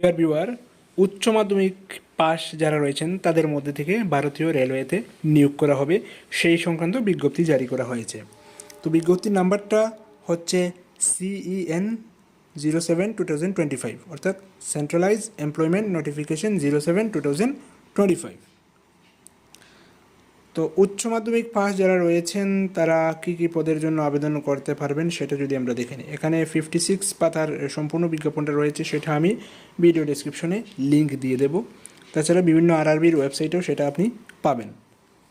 Dear viewer উচ্চ মাধ্যমিক পাশ যারা রয়েছেন, তাদের মধ্যে থেকে ভারতীয় রেলওয়েতে নিয়োগ করা হবে। সেই সংক্রান্ত বিজ্ঞপ্তি জারি করা হয়েছে। তো বিজ্ঞপ্তির নাম্বারটা হচ্ছে CEN zero seven two thousand twenty five অর্থাৎ centralise employment notification zero seven two thousand twenty five তো উচ্চ মাধ্যমিক পাস যারা রয়েছেন, তারা কি কি পদের জন্য আবেদন করতে পারবেন সেটা যদি আমরা দেখে নিই। এখানে ফিফটি সিক্স পাতার সম্পূর্ণ বিজ্ঞাপনটা রয়েছে, সেটা আমি ভিডিও ডেসক্রিপশনে লিংক দিয়ে দেব। তাছাড়া বিভিন্ন আরআরবির ওয়েবসাইটেও সেটা আপনি পাবেন।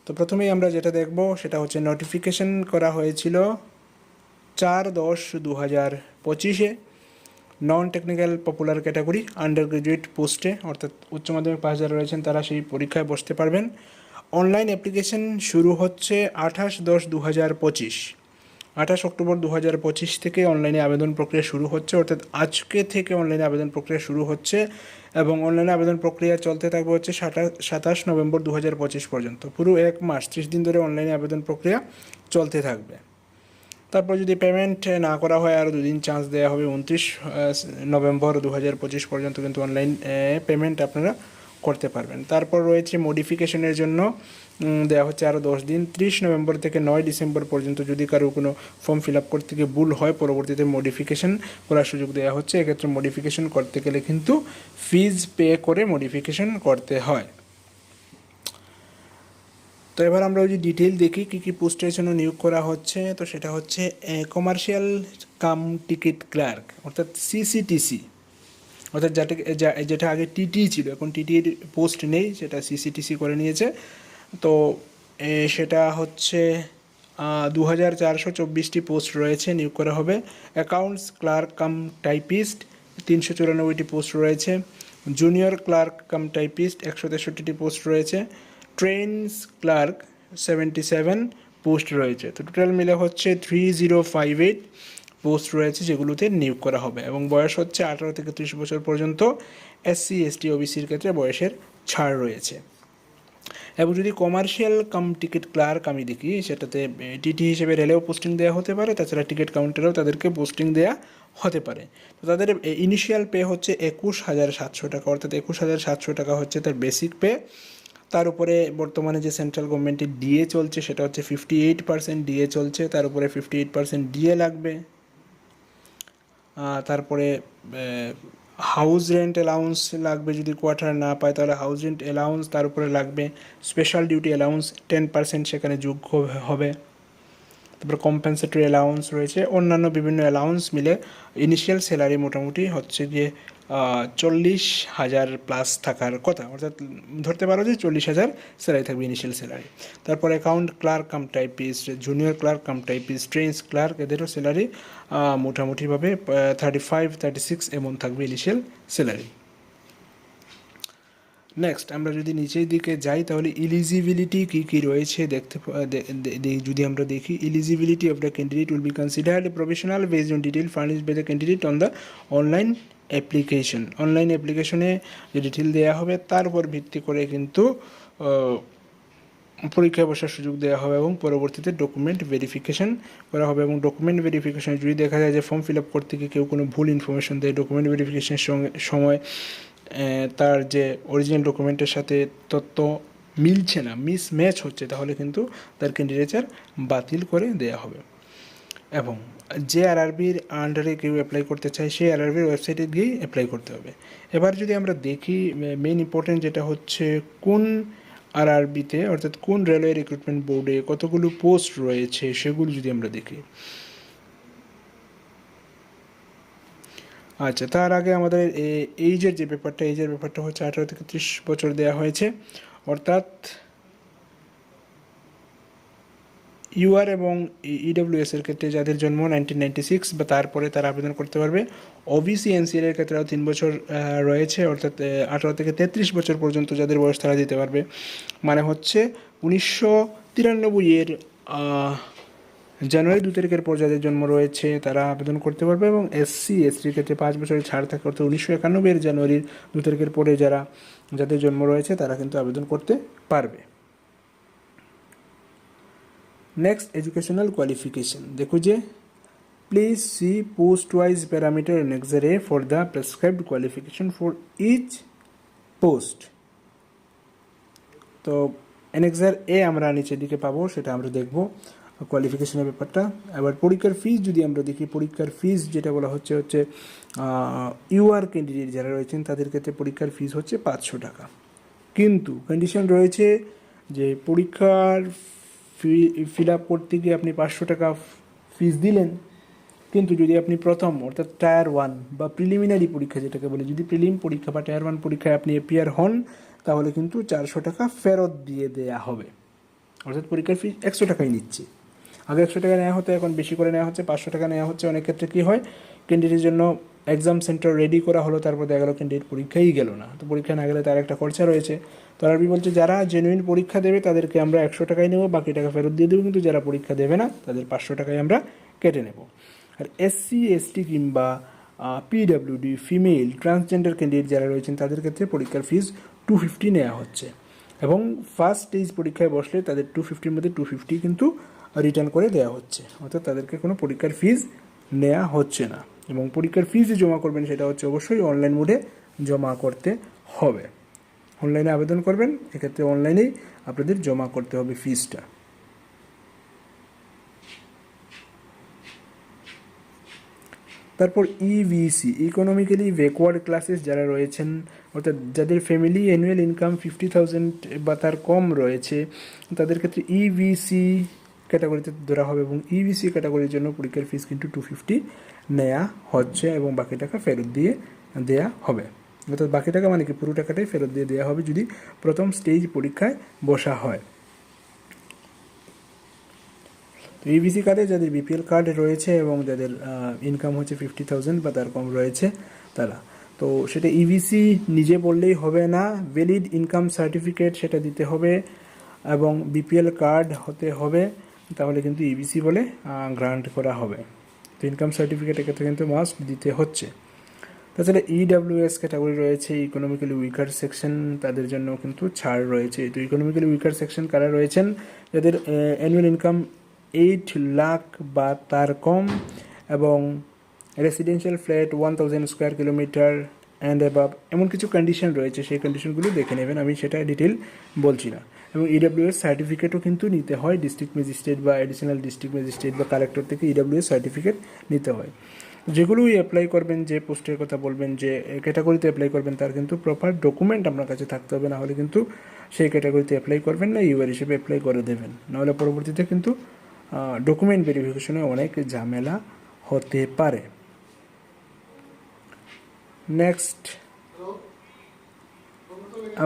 তো প্রথমেই আমরা যেটা দেখব, সেটা হচ্ছে নোটিফিকেশন করা হয়েছিল চার দশ দু হাজার পঁচিশে। Non technical popular category undergraduate পোস্টে অর্থাৎ উচ্চ মাধ্যমিক পাস যারা রয়েছেন, তারা সেই পরীক্ষায় বসতে পারবেন। অনলাইন অ্যাপ্লিকেশন শুরু হচ্ছে আঠাশ দশ দু হাজার পঁচিশ। আঠাশ অক্টোবর দু হাজার পঁচিশ থেকে অনলাইনে আবেদন প্রক্রিয়া শুরু হচ্ছে, অর্থাৎ আজকে থেকে অনলাইনে আবেদন প্রক্রিয়া শুরু হচ্ছে এবং অনলাইনে আবেদন প্রক্রিয়া চলতে থাকবে হচ্ছে সাতাশ নভেম্বর দু হাজার পঁচিশ পর্যন্ত। পুরো এক মাস, ত্রিশ দিন ধরে অনলাইনে আবেদন প্রক্রিয়া চলতে থাকবে। তারপর যদি পেমেন্ট না করা হয়, আরও দুদিন চান্স দেওয়া হবে, উনত্রিশ নভেম্বর দু হাজার পঁচিশ পর্যন্ত কিন্তু অনলাইন পেমেন্ট আপনারা করতে পারবেন। তারপর রয়েছে মডিফিকেশনের জন্য দেওয়া হচ্ছে আরও দশ দিন। ত্রিশ নভেম্বর থেকে নয় ডিসেম্বর পর্যন্ত যদি কারও কোনো ফর্ম ফিল আপ করতে গিয়ে ভুল হয়, পরবর্তীতে মডিফিকেশন করার সুযোগ দেওয়া হচ্ছে। এক্ষেত্রে মডিফিকেশন করতে গেলে কিন্তু ফিজ পে করে মডিফিকেশন করতে হয়। তো এবার আমরা ওই যে ডিটেল দেখি, কী কী পোস্টের জন্য নিয়োগ করা হচ্ছে। তো সেটা হচ্ছে কমার্শিয়াল কাম টিকিট ক্লার্ক অর্থাৎ সিসিটিসি অর্থাৎ যাটাকে যা- যেটা আগে টিটি ছিল, এখন টিটির পোস্ট নেই, সেটা সিসিটিসি করে নিয়েছে। তো সেটা হচ্ছে দু হাজার চারশো চব্বিশটি পোস্ট রয়েছে, নিয়োগ করা হবে। অ্যাকাউন্টস ক্লার্ক কাম টাইপিস্ট তিনশো চুরানব্বইটি পোস্ট রয়েছে। জুনিয়র ক্লার্ক কাম টাইপিস্ট একশো তেষট্টিটি পোস্ট রয়েছে। Trains clerk seventy seven post রয়েছে। তো টোটাল মিলে হচ্ছে three zero five eight post রয়েছে যেগুলোতে নিয়োগ করা হবে এবং বয়স হচ্ছে আঠারো থেকে ত্রিশ বছর পর্যন্ত এসসি এসটি ওবিসির ক্ষেত্রে বয়সের ছাড় রয়েছে। এবং যদি কমার্শিয়াল কাম টিকিট ক্লার্ক আমি দেখি, সেটাতে টিটি হিসেবে রেলেও পোস্টিং দেওয়া হতে পারে, তাছাড়া টিকিট কাউন্টারেও তাদেরকে পোস্টিং দেওয়া হতে পারে। তো তাদের ইনিশিয়াল পে হচ্ছে একুশ হাজার সাতশো টাকা, অর্থাৎ একুশ হাজার সাতশো টাকা হচ্ছে তার বেসিক পে তার উপরে বর্তমানে যে সেন্ট্রাল গভর্নমেন্টের ডিএ চলছে, সেটা হচ্ছে ফিফটি এইট পার্সেন্ট ডিএ চলছে, তার উপরে ফিফটি এইট পার্সেন্ট ডিএ লাগবে। তারপরে হাউস রেন্ট অ্যালাউন্স লাগবে যদি কোয়ার্টার না পায়, তাহলে হাউস রেন্ট অ্যালাউন্স তার উপরে লাগবে special duty allowance ten percent সেখানে যোগ্য হবে। তারপরে কম্পেনসেটরি অ্যালাউন্স রয়েছে। অন্যান্য বিভিন্ন অ্যালাউন্স মিলে ইনিশিয়াল স্যালারি মোটামুটি হচ্ছে গিয়ে চল্লিশ হাজার প্লাস থাকার কথা। অর্থাৎ ধরতে পারো যে চল্লিশ হাজার স্যালারি থাকবে ইনিশিয়াল স্যালারি তারপর account clerk cum typist junior clerk cum typist trains clerk এদেরও স্যালারি মোটামুটিভাবে থার্টি ফাইভ থার্টি সিক্স এমন থাকবে ইনিশিয়াল স্যালারি নেক্সট আমরা যদি নিচের দিকে যাই, তাহলে ইলিজিবিলিটি কী কী রয়েছে দেখতে যদি আমরা দেখি eligibility of the candidate will be considered professional based on detail furnish by the candidate on the online application online অ্যাপ্লিকেশনে যে ডিটেল দেওয়া হবে, তার উপর ভিত্তি করে কিন্তু পরীক্ষায় বসার সুযোগ দেওয়া হবে এবং পরবর্তীতে ডকুমেন্ট ভেরিফিকেশন করা হবে এবং ডকুমেন্ট ভেরিফিকেশনে যদি দেখা যায় যে ফর্ম ফিল আপ করতে গিয়ে কেউ কোনো ভুল ইনফরমেশন দেয় ডকুমেন্ট ভেরিফিকেশনের সঙ্গে, সময় তার যে অরিজিনাল ডকুমেন্টের সাথে তথ্য মিলছে না মিস ম্যাচ হচ্ছে, তাহলে কিন্তু তার ক্যান্ডিডেচার বাতিল করে দেওয়া হবে। এবং যে আরআরবির আন্ডারে কেউ অ্যাপ্লাই করতে চায়, সেই আরআরবির ওয়েবসাইটে গিয়েই অ্যাপ্লাই করতে হবে। এবার যদি আমরা দেখি মেইন ইম্পর্টেন্ট যেটা হচ্ছে কোন আরআরবিতে অর্থাৎ কোন রেলওয়ে রিক্রুটমেন্ট বোর্ডে কতগুলো পোস্ট রয়েছে, সেগুলো যদি আমরা দেখি। আচ্ছা তার আগে আমাদের এইজের যে ব্যাপারটা এইজের ব্যাপারটা হচ্ছে আঠারো থেকে ত্রিশ বছর দেওয়া হয়েছে। অর্থাৎ ইউআর এবং ইডব্লিউএস এর ক্ষেত্রে যাদের জন্ম নাইনটিন নাইনটি সিক্স বা তারপরে তারা আবেদন করতে পারবে। ওবিসি এনসিএল এর ক্ষেত্রেও তিন বছর রয়েছে, অর্থাৎ আঠারো থেকে তেত্রিশ বছর পর্যন্ত যাদের বয়স তারা দিতে পারবে। মানে হচ্ছে উনিশশো তিরানব্বই এর জানুয়ারি দু তারিখের পর যাদের জন্ম রয়েছে, তারা আবেদন করতে পারবে এবং এসসি এসটির ক্ষেত্রে পাঁচ বছরের ছাড় থাকে, অর্থাৎ উনিশশো একানব্বই এর জানুয়ারির দু তারিখের পরে যারা, যাদের জন্ম রয়েছে, তারা কিন্তু আবেদন করতে পারবে। নেক্সট এডুকেশনাল কোয়ালিফিকেশন দেখো যে please see post wise parameter A for the prescribed qualification for each post তো এনএক্সার এ আমরা নিচের দিকে পাবো, সেটা আমরা দেখব। কোয়ালিফিকেশনের ব্যাপারটা, এবার পরীক্ষার ফিস যদি আমরা দেখি, পরীক্ষার ফিস যেটা বলা হচ্ছে হচ্ছে ইউআর ক্যান্ডিডেট যারা রয়েছেন, তাদের ক্ষেত্রে পরীক্ষার ফিস হচ্ছে পাঁচশো টাকা। কিন্তু কন্ডিশন রয়েছে যে পরীক্ষার ফি ফিল আপ করতে গিয়ে আপনি পাঁচশো টাকা ফিস দিলেন, কিন্তু যদি আপনি প্রথম, অর্থাৎ টায়ার ওয়ান বা প্রিলিমিনারি পরীক্ষা যেটাকে বলে, যদি প্রিলিম পরীক্ষা বা টায়ার ওয়ান পরীক্ষায় আপনি এপিয়ার হন, তাহলে কিন্তু চারশো টাকা ফেরত দিয়ে দেয়া হবে। অর্থাৎ পরীক্ষার ফি একশো টাকাই নিচ্ছে। আগে একশো টাকা নেওয়া হতো, এখন বেশি করে নেওয়া হচ্ছে, পাঁচশো টাকা নেওয়া হচ্ছে। অনেক ক্ষেত্রে কী হয় ক্যান্ডিডেটের জন্য এক্সাম সেন্টার রেডি করা হলো, তারপর দেখা গেলো ক্যান্ডিডেট পরীক্ষাই গেল না। তো পরীক্ষা না গেলে তার একটা খরচা রয়েছে। তো আরবি বলছে, যারা জেনুইন পরীক্ষা দেবে, তাদেরকে আমরা একশো টাকায় নেব, বাকি টাকা ফেরত দিয়ে দেবো, কিন্তু যারা পরীক্ষা দেবে না, তাদের পাঁচশো টাকায় আমরা কেটে নেব। আর এসসি এসটি কিংবা পিডাব্লিউডি ফিমেল ট্রান্সজেন্ডার ক্যান্ডিডেট যারা রয়েছেন, তাদের ক্ষেত্রে পরীক্ষার ফিস টু ফিফটি নেওয়া হচ্ছে। এবং ফার্স্ট স্টেজ পরীক্ষায় বসলে তাদের টু ফিফটির মধ্যে টু ফিফটি কিন্তু রিটার্ন করে দেওয়া হচ্ছে। অর্থাৎ তাদেরকে কোনো পরীক্ষার ফিস নেওয়া হচ্ছে না। এবং পরীক্ষার ফিস যে জমা করবেন সেটা হচ্ছে অবশ্যই অনলাইন মোডে জমা করতে হবে। অনলাইনে আবেদন করবেন, এক্ষেত্রে অনলাইনেই আপনাদের জমা করতে হবে ফিসটা তারপর ইভিসি ইকোনমিক্যালি ব্যাকওয়ার্ড ক্লাসেস যারা রয়েছেন, অর্থাৎ যাদের family annual income fifty thousand বা তার কম রয়েছে, তাদের ক্ষেত্রে ইভিসি ক্যাটাগরিতে ধরা হবে এবং ইভিসি ক্যাটাগরির জন্য পরীক্ষার ফিস কিন্তু টু ফিফটি নেওয়া হচ্ছে এবং বাকি টাকা ফেরত দিয়ে দেয়া হবে। অর্থাৎ বাকি টাকা মানে কি? পুরো টাকাটাই ফেরত দিয়ে দেওয়া হবে যদি প্রথম স্টেজ পরীক্ষায় বসা হয়। তো ইভিসি কার্ডে যাদের বিপিএল কার্ড রয়েছে এবং যাদের ইনকাম হচ্ছে ফিফটি থাউজেন্ড বা তার কম রয়েছে তারা। তো সেটা ইভিসি নিজে বললেই হবে না। ভ্যালিড ইনকাম সার্টিফিকেট সেটা দিতে হবে এবং বিপিএল কার্ড হতে হবে। তাহলে কিন্তু ইবিসি বলে গ্রান্ট করা হবে। তো ইনকাম সার্টিফিকেট এক্ষেত্রে কিন্তু মাস্ট দিতে হচ্ছে। তাছাড়া ইডাব্লিউএস ক্যাটাগরি রয়েছে ইকোনমিক্যালি উইকার সেকশন তাদের জন্য কিন্তু ছাড় রয়েছে। তো ইকোনমিক্যালি উইকার সেকশন কারা রয়েছেন? যাদের অ্যানুয়াল ইনকাম এইট লাখ বা তার কম এবং residential flat one thousand square kilometre and above এমন কিছু কন্ডিশন রয়েছে, সেই কন্ডিশনগুলো দেখে নেবেন। আমি সেটা ডিটেল বলছি না। এবং ইডাব্লিউএস সার্টিফিকেটও কিন্তু নিতে হয় ডিস্ট্রিক্ট ম্যাজিস্ট্রেট বা অ্যাডিশনাল ডিস্ট্রিক্ট ম্যাজিস্ট্রেট বা কালেক্টর থেকে ইডাব্লিউএস সার্টিফিকেট নিতে হয়। যেগুলোই অ্যাপ্লাই করবেন, যে পোস্টের কথা বলবেন, যে ক্যাটাগরিতে অ্যাপ্লাই করবেন, তার কিন্তু প্রপার ডকুমেন্ট আপনার কাছে থাকতে হবে। না হলে কিন্তু সেই ক্যাটাগরিতে অ্যাপ্লাই করবেন না ইউআর হিসেবে অ্যাপ্লাই করে দেবেন। নাহলে পরবর্তীতে কিন্তু ডকুমেন্ট ভেরিফিকেশনে অনেক ঝামেলা হতে পারে। নেক্সট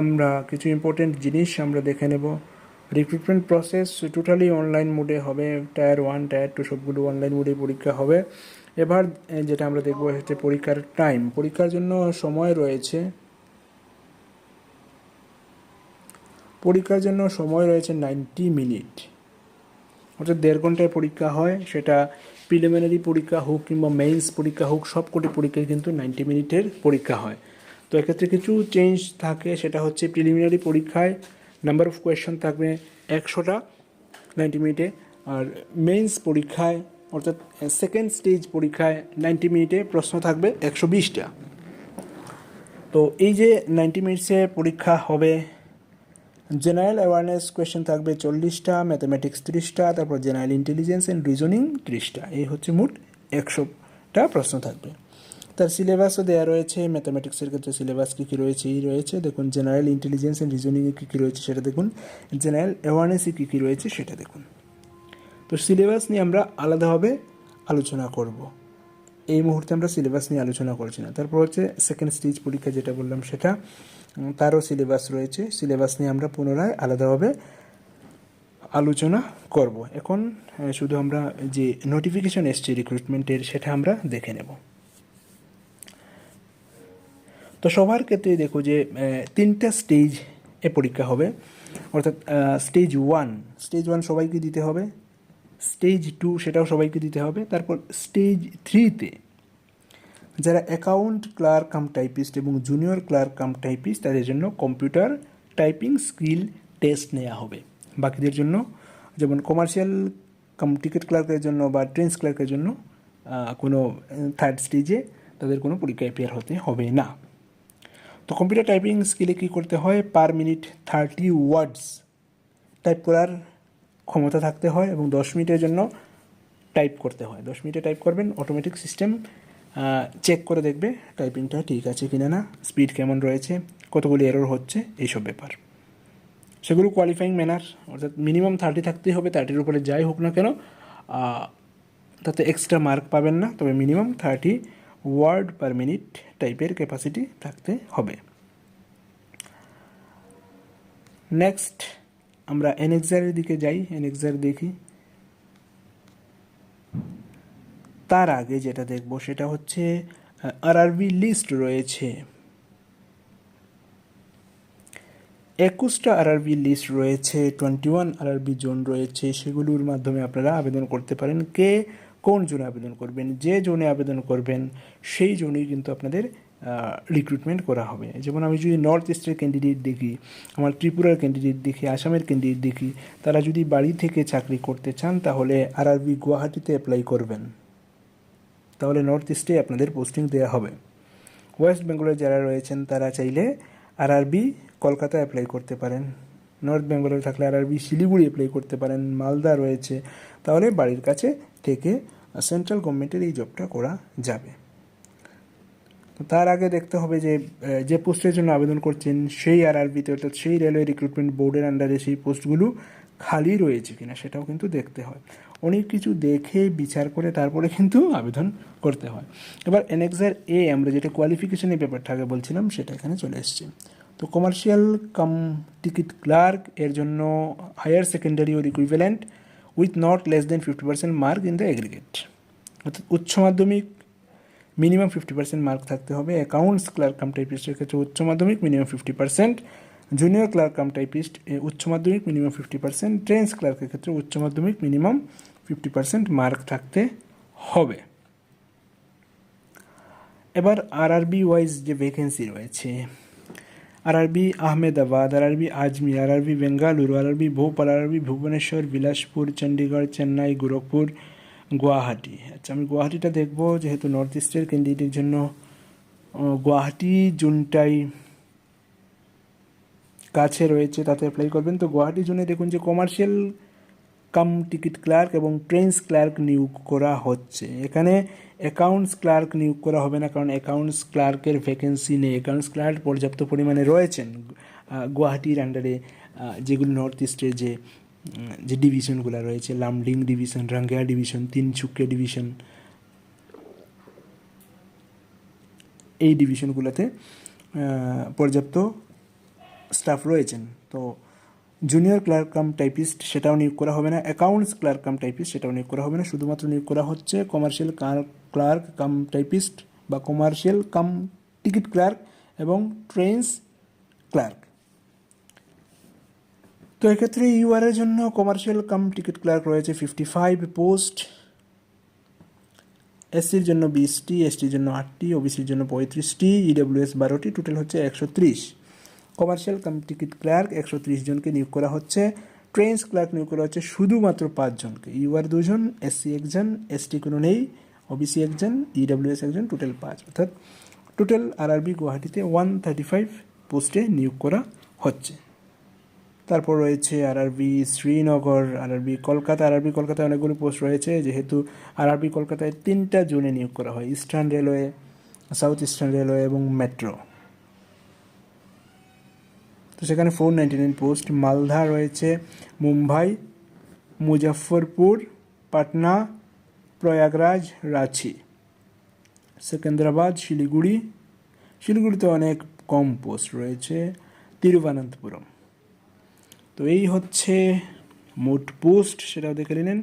আমরা কিছু ইম্পর্টেন্ট জিনিস আমরা দেখে নেব। রিক্রুটমেন্ট প্রসেস টোটালি অনলাইন মোডে হবে। টায়ার ওয়ান টায়ার টু সবগুলো অনলাইন মোডে পরীক্ষা হবে। এবার যেটা আমরা দেখব হচ্ছে পরীক্ষার টাইম পরীক্ষার জন্য সময় রয়েছে। পরীক্ষার জন্য সময় রয়েছে নাইনটি মিনিট অর্থাৎ দেড় ঘন্টায় পরীক্ষা হয়। সেটা প্রিলিমিনারি পরীক্ষা হোক কিংবা মেইনস পরীক্ষা হোক সব কটি পরীক্ষায় কিন্তু নাইনটি মিনিটের পরীক্ষা হয়। তো এক্ষেত্রে কিছু চেঞ্জ থাকে, সেটা হচ্ছে প্রিলিমিনারি পরীক্ষায় নাম্বার অফ কোয়েশ্চন থাকবে একশোটা নাইনটি মিনিটে আর মেইনস পরীক্ষায়, অর্থাৎ সেকেন্ড স্টেজ পরীক্ষায় নাইনটি মিনিটে প্রশ্ন থাকবে একশো বিশটা। তো এই যে নাইনটি মিনিটসে পরীক্ষা হবে জেনারেল অ্যাওয়ারনেস কোয়েশ্চেন থাকবে চল্লিশটা ম্যাথামেটিক্স তিরিশটা, তারপর জেনারেল ইন্টেলিজেন্স অ্যান্ড রিজনিং ত্রিশটা। এই হচ্ছে মোট একশোটা প্রশ্ন থাকবে। তার সিলেবাসও দেওয়া রয়েছে ম্যাথামেটিক্সের ক্ষেত্রে সিলেবাস কী কী রয়েছে, এই রয়েছে। দেখুন জেনারেল ইন্টেলিজেন্স অ্যান্ড রিজনিংয়ে কী কী রয়েছে সেটা দেখুন। জেনারেল অ্যাওয়ারনেসে কী কী রয়েছে সেটা দেখুন। তো সিলেবাস নিয়ে আমরা আলাদাভাবে আলোচনা করব। এই মুহূর্তে আমরা সিলেবাস নিয়ে আলোচনা করছি না। তারপর হচ্ছে সেকেন্ড স্টেজ পরীক্ষা যেটা বললাম সেটা তারও সিলেবাস রয়েছে। সিলেবাস নিয়ে আমরা পুনরায় আলাদাভাবে আলোচনা করব। এখন শুধু আমরা যে নোটিফিকেশন এসছে রিক্রুটমেন্টের সেটা আমরা দেখে নেব। তো সবার ক্ষেত্রে দেখো যে তিনটা স্টেজ এ পরীক্ষা হবে। অর্থাৎ স্টেজ ওয়ান স্টেজ ওয়ান সবাইকে দিতে হবে। স্টেজ টু সেটাও সবাইকে দিতে হবে। তারপর স্টেজ থ্রিতে যারা অ্যাকাউন্ট ক্লার্ক কাম টাইপিস্ট এবং জুনিয়র ক্লার্ক কাম টাইপিস্ট তাদের জন্য কম্পিউটার টাইপিং স্কিল টেস্ট নেওয়া হবে। বাকিদের জন্য, যেমন কমার্শিয়াল কাম টিকিট ক্লার্কের জন্য বা ট্রেন্স ক্লার্কের জন্য কোনো থার্ড স্টেজে তাদের কোনো পরীক্ষায় অ্যাপিয়ার হতে হবে না। তো কম্পিউটার টাইপিং স্কিলে কী করতে হয়? Per minute thirty words type করার ক্ষমতা থাকতে হয় এবং দশ মিনিটের জন্য টাইপ করতে হয়। দশ মিনিটে টাইপ করবেন অটোমেটিক সিস্টেম চেক করে দেখবে টাইপিংটা ঠিক আছে কিনা না স্পিড কেমন রয়েছে, কতগুলি এরর হচ্ছে, এইসব ব্যাপার। সেগুলো কোয়ালিফাইং ম্যানার অর্থাৎ মিনিমাম থার্টি থাকতেই হবে থার্টির উপরে যাই হোক না কেন তাতে এক্সট্রা মার্ক পাবেন না, তবে minimum thirty word per minute টাইপের ক্যাপাসিটি থাকতে হবে। নেক্সট, আমরা এনএক্সারের দিকে যাই এনএক্সার দেখি। তার আগে যেটা দেখব সেটা হচ্ছে আরআরবি লিস্ট রয়েছে। একুশটা আরআরবি লিস্ট রয়েছে টোয়েন্টি ওয়ান আরআরবি জোন রয়েছে, সেগুলোর মাধ্যমে আপনারা আবেদন করতে পারেন কে কোন জোনে আবেদন করবেন, যে জোনে আবেদন করবেন, সেই জোনেই কিন্তু আপনাদের রিক্রুটমেন্ট করা হবে। যেমন আমি যদি নর্থ ইস্টের ক্যান্ডিডেট দেখি, আমার ত্রিপুরার ক্যান্ডিডেট দেখি, আসামের ক্যান্ডিডেট দেখি, তারা যদি বাড়ি থেকে চাকরি করতে চান, তাহলে আরআরবি গুয়াহাটিতে অ্যাপ্লাই করবেন। তাহলে নর্থ ইস্টে আপনাদের পোস্টিং দেওয়া হবে। ওয়েস্ট বেঙ্গলের যারা রয়েছেন, তারা চাইলে আরআরবি কলকাতা অ্যাপ্লাই করতে পারেন। নর্থ বেঙ্গলে থাকলে আরআরবি শিলিগুড়ি অ্যাপ্লাই করতে পারেন। মালদা রয়েছে। তাহলে বাড়ির কাছে থেকে সেন্ট্রাল গভর্নমেন্টের এই জবটা করা যাবে। তো তার আগে দেখতে হবে যে যে পোস্টের জন্য আবেদন করছেন, সেই আরআরবিতে অর্থাৎ সেই রেলওয়ে রিক্রুটমেন্ট বোর্ডের আন্ডারে সেই পোস্টগুলো খালি রয়েছে কিনা সেটাও কিন্তু দেখতে হয়। অনেক কিছু দেখে, বিচার করে, তারপরে কিন্তু আবেদন করতে হয়। এবার এনএক্সার এ আমরা যেটা কোয়ালিফিকেশনের ব্যাপারটা আগে বলছিলাম, সেটা এখানে চলে এসছে। তো কমার্শিয়াল কাম টিকিট ক্লার্ক এর জন্য higher secondary or equivalent with not less than fifty percent mark in the aggregate অর্থাৎ উচ্চ মাধ্যমিক মিনিমাম ফিফটি পার্সেন্ট মার্ক থাকতে হবে। অ্যাকাউন্টস ক্লার্ক কাম টাইপিস্টের ক্ষেত্রে উচ্চ মাধ্যমিক minimum fifty percent junior clerk cum typist উচ্চ মাধ্যমিক মিনিমাম ফিফটি পার্সেন্ট ট্রেন্স ক্লার্কের ক্ষেত্রে উচ্চ মাধ্যমিক মিনিমাম ফিফটি পার্সেন্ট মার্ক থাকতে হবে। এবার আরআরবি ওয়াইজ যে ভ্যাকেন্সি রয়েছে আরআরবি আহমেদাবাদ আর আরবি আরআরবি আর RRB Bengaluru RRB Bhopal RRB Bhubaneswar Bilaspur Chandigarh Chennai Gorakhpur Guwahati আচ্ছা আমি গুয়াহাটিটা দেখব, যেহেতু নর্থ ইস্টের ক্যান্ডিডেটের জন্য গুয়াহাটি, জুনটাই কাছে রয়েছে, তাতে অ্যাপ্লাই করবেন। তো গুয়াহাটি জুনে দেখুন যে কমার্শিয়াল কাম টিকিট ক্লার্ক এবং ট্রেন্স ক্লার্ক নিয়োগ করা হচ্ছে। এখানে অ্যাকাউন্টস ক্লার্ক নিয়োগ করা হবে না, কারণ অ্যাকাউন্টস ক্লার্কের ভ্যাকেন্সি নেই। অ্যাকাউন্টস ক্লার্ক পর্যাপ্ত পরিমাণে রয়েছেন। গুয়াহাটির আন্ডারে যেগুলো নর্থ ইস্টে যে যে ডিভিশনগুলো রয়েছে, Lumding division Rangiya division Tinsukia division এই ডিভিশনগুলোতে পর্যাপ্ত স্টাফ রয়েছেন। তো জুনিয়র ক্লার্ক কাম টাইপিস্ট সেটাও নিয়োগ করা হবে না। অ্যাকাউন্টস ক্লার্ক কাম টাইপিস্ট সেটাও নিয়োগ করা হবে না। শুধুমাত্র নিয়োগ করা হচ্ছে কমার্শিয়াল ক্লার্ক কাম টাইপিস্ট বা কমার্শিয়াল কাম টিকিট ক্লার্ক এবং ট্রেন্স ক্লার্ক তো এক্ষেত্রে ইউআর এর জন্য কমার্শিয়াল কাম টিকিট ক্লার্ক রয়েছে ফিফটি ফাইভ পোস্ট এসসির জন্য বিশটি এসটির জন্য আটটি ওবিসির জন্য পঁয়ত্রিশটি ইডব্লিউএস বারোটি টোটাল হচ্ছে একশো ত্রিশ। কমার্শিয়াল কাম টিকিট ক্লার্ক একশো ত্রিশ জনকে নিয়োগ করা হচ্ছে। ট্রেন্স ক্লার্ক নিয়োগ করা হচ্ছে শুধুমাত্র পাঁচজনকে ইউআর দুজন এসসি একজন এসটি কোনো নেই ওবিসি একজন ইডব্লিউএস একজন, টোটাল পাঁচ। অর্থাৎ টোটাল আরআরবি গুয়াহাটিতে ওয়ান থার্টি ফাইভ পোস্টে নিয়োগ করা হচ্ছে। তারপর রয়েছে RRB Srinagar RRB Kolkata. RRB কলকাতায় অনেকগুলো পোস্ট রয়েছে, যেহেতু আরআরবি কলকাতায় তিনটা জোনে নিয়োগ করা হয়। Eastern railway, south eastern railway এবং মেট্রো। তো সেখানে four ninety nine post Malda রয়েছে, মুম্বাই, মুজফ্ফরপুর, পাটনা, প্রয়াগরাজ, রাঁচি। সেকেন্দ্রাবাদ, শিলিগুড়ি। শিলিগুড়িতে অনেক কম পোস্ট রয়েছে, তিরুবনন্তপুরম। তো এই হচ্ছে মোট পোস্ট সেটাও দেখে নিলেন।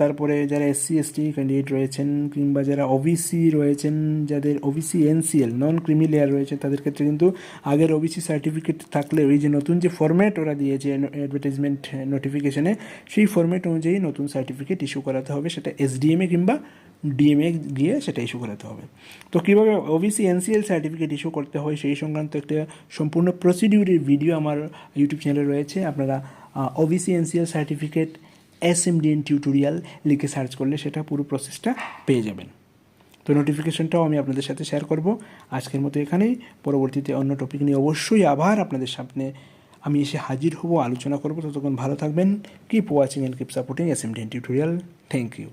তারপরে যারা এসসি এসটি ক্যান্ডিডেট রয়েছেন, কিংবা যারা ওবিসি রয়েছেন, যাদের OBC NCL non creamy layer রয়েছে, তাদের ক্ষেত্রে কিন্তু আগের ওবিসি সার্টিফিকেট থাকলে ওই যে নতুন যে ফরম্যাট ওরা দিয়েছে অ্যাডভার্টাইজমেন্ট নোটিফিকেশনে সেই ফরম্যাট অনুযায়ী নতুন সার্টিফিকেট ইস্যু করাতে হবে, সেটা এসডিএমএ কিংবা ডিএমএ গিয়ে সেটা ইস্যু করাতে হবে। তো কীভাবে ওবিসি এনসিএল সার্টিফিকেট ইস্যু করতে হয়, সেই সংক্রান্ত একটা সম্পূর্ণ প্রসিডিউরের ভিডিও আমার ইউটিউব চ্যানেলে রয়েছে, আপনারা OBC NCL certificate S MDN tutorial লিখে সার্চ করলে সেটা পুরো প্রসেসটা পেয়ে যাবেন। তো নোটিফিকেশনটাও আমি আপনাদের সাথে শেয়ার করব। আজকের মতো এখানেই। পরবর্তীতে অন্য টপিক নিয়ে অবশ্যই আবার আপনাদের সামনে আমি এসে হাজির হব, আলোচনা করব। ততক্ষণ ভালো থাকবেন। Keep watching and keep supporting S M DN tutorial thank you